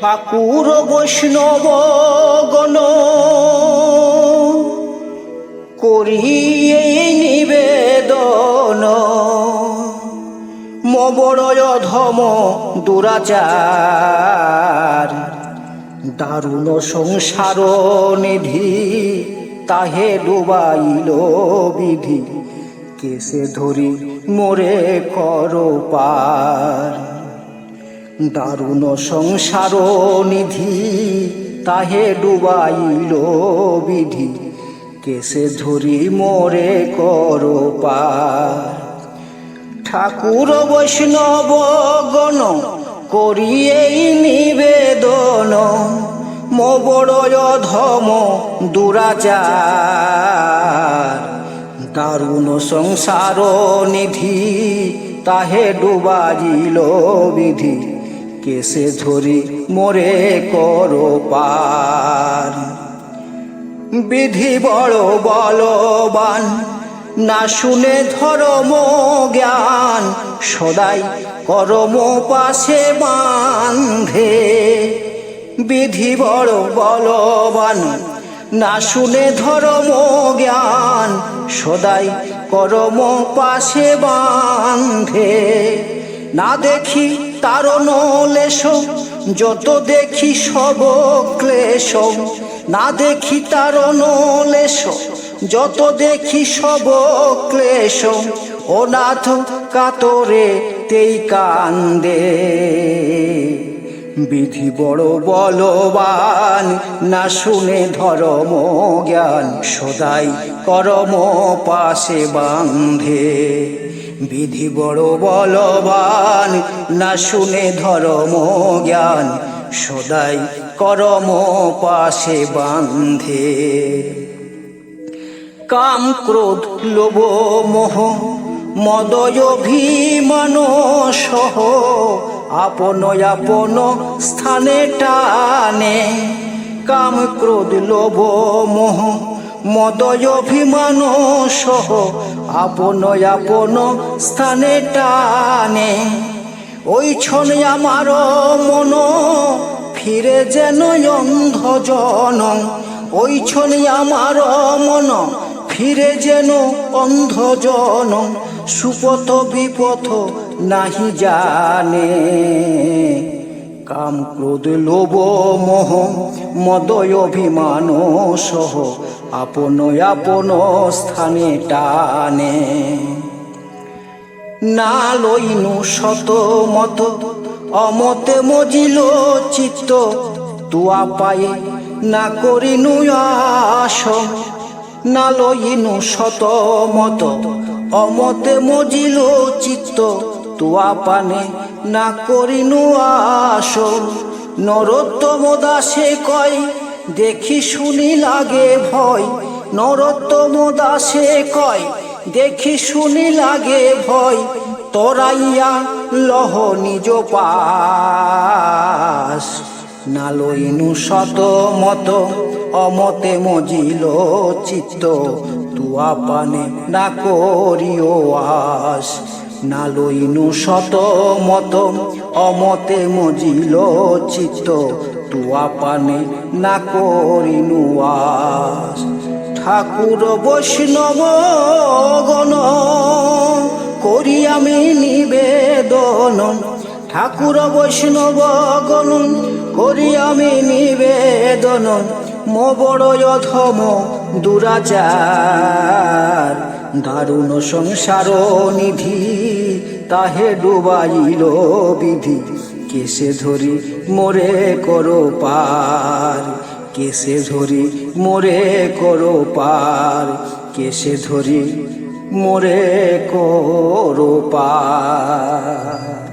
ঠাকুর বৈষ্ণব গণ করিয়ে নিবেদন। মবড়য় ধম দুরাচার, দারুণ সংসার নিধি তাহে ডুবাইল বিধি। কেসে ধরি মোরে করো পার। দারুণ সংসার নিধি, তাহে ডুবাইল বিধি। কেসে ধরি মোরে করো ঠাকুর বৈষ্ণব গণ করিয়েই নিবেদন। মোবড়য় ধম দুরাচার। দারুণ সংসার নিধি, তাহে ডুবাজিল বিধি। কেসে ধরি মোরে করো পার। বিধি বড় বলবান, না শুনে ধর্ম জ্ঞান, সদাই করম পাশে বান্ধে বিধি বড় বলবান, না শুনে ধর্ম জ্ঞান, সদাই করম পাশে বান্ধে না দেখি তার নলেশ যত দেখি সব ক্লেশ, না দেখি তার নলেশ যত দেখি সব ক্লেশ ও নাথ কাতরে তেই কান্দে। বিধি বড় বলবান, না শুনে ধর্ম জ্ঞান, সদাই করম পাশে বান্ধে বিধি বড় বলবান, না শুনে ধর্ম জ্ঞান, সদাই করম পাশে বান্ধে কাম ক্রোধ লোভ মোহ, মদয় অভিমান সহ, আপন আপন স্থানে টানে। কাম ক্রোধ লোভ মোহ মদয় অভিমান সহ আপন আপন স্থানে টানে। ওই ছনে আমার মন ফিরে যেন অন্ধ জন ওই ছনে আমার মন ফিরে যেন অন্ধ জন সুপথ বিপথ নাহি জানে। কাম ক্রোধ লোভ, মোহ, মদয় অভিমান সহ আপন আপন স্থানে টানে। না লইনু শত মত, অমতে মজিল চিত্ত তুয়া পায়ে না করিনু আস না লইনু শত মত, অমতে মজিল চিত্ত তুয়া পানে না করিনু আস নরোত্তম দাসে কয়, দেখি শুনি লাগে ভয়। নরোত্তম দাসে কয়, দেখি শুনি লাগে ভয়। তোরাইয়া লহ নিজ পাস নালইনু শত মত, অমতে মজিল চিত্ত। তুয়া পানে না করিও আস নালইনু শত মত, অমতে মজিল চিত্ত, তুয়া পানে না করিনু আস। ঠাকুর বৈষ্ণব গণ করি আমি নিবেদন। ঠাকুর বৈষ্ণব গণ করি আমি নিবেদন। মো বড় অধম দুরাচার। দারুণ সংসার নিধি, তাহে ডুবাইল বিধি। কেসে ধরি মোরে করো পার, কেসে ধরি মোরে করো পার, কেসে ধরি মোরে করো পার।